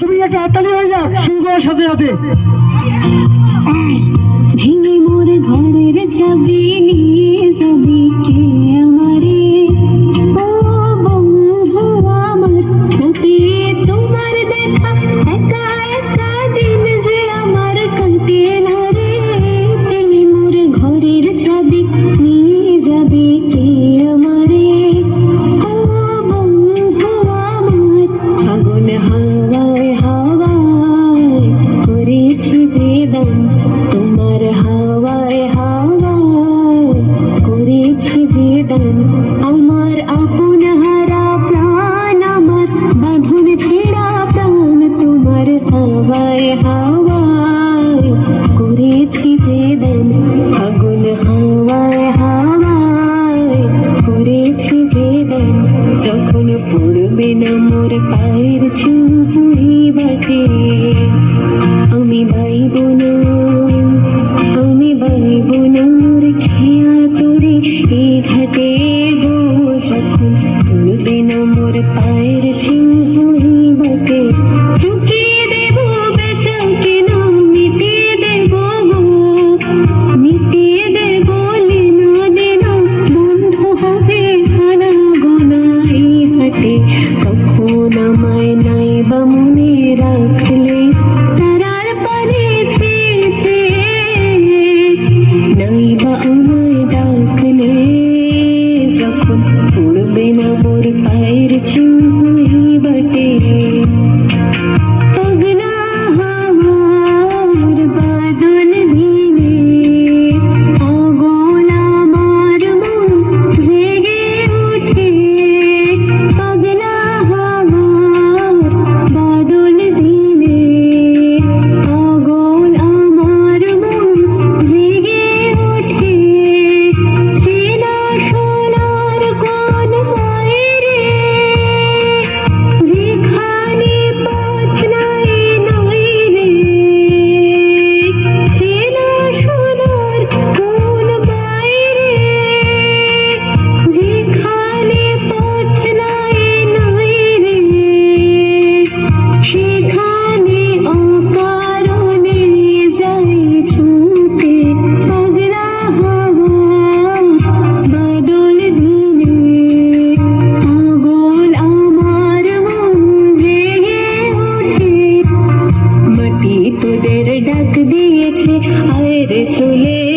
তুমি একটা হাততালি হয়ে যাও শুরু করার সাথে সাথে। ভেঙে মোরে ঘরে যখন পড়বে না মোর পায়ের চুহুরি বাটে। আমি ভাই বোনা এখন আমায় নাই বা রাখলে তারার পারে নাই বা ডাকলে যখন উড়বে না মোর পায়ের চুল ছেড়ে চলে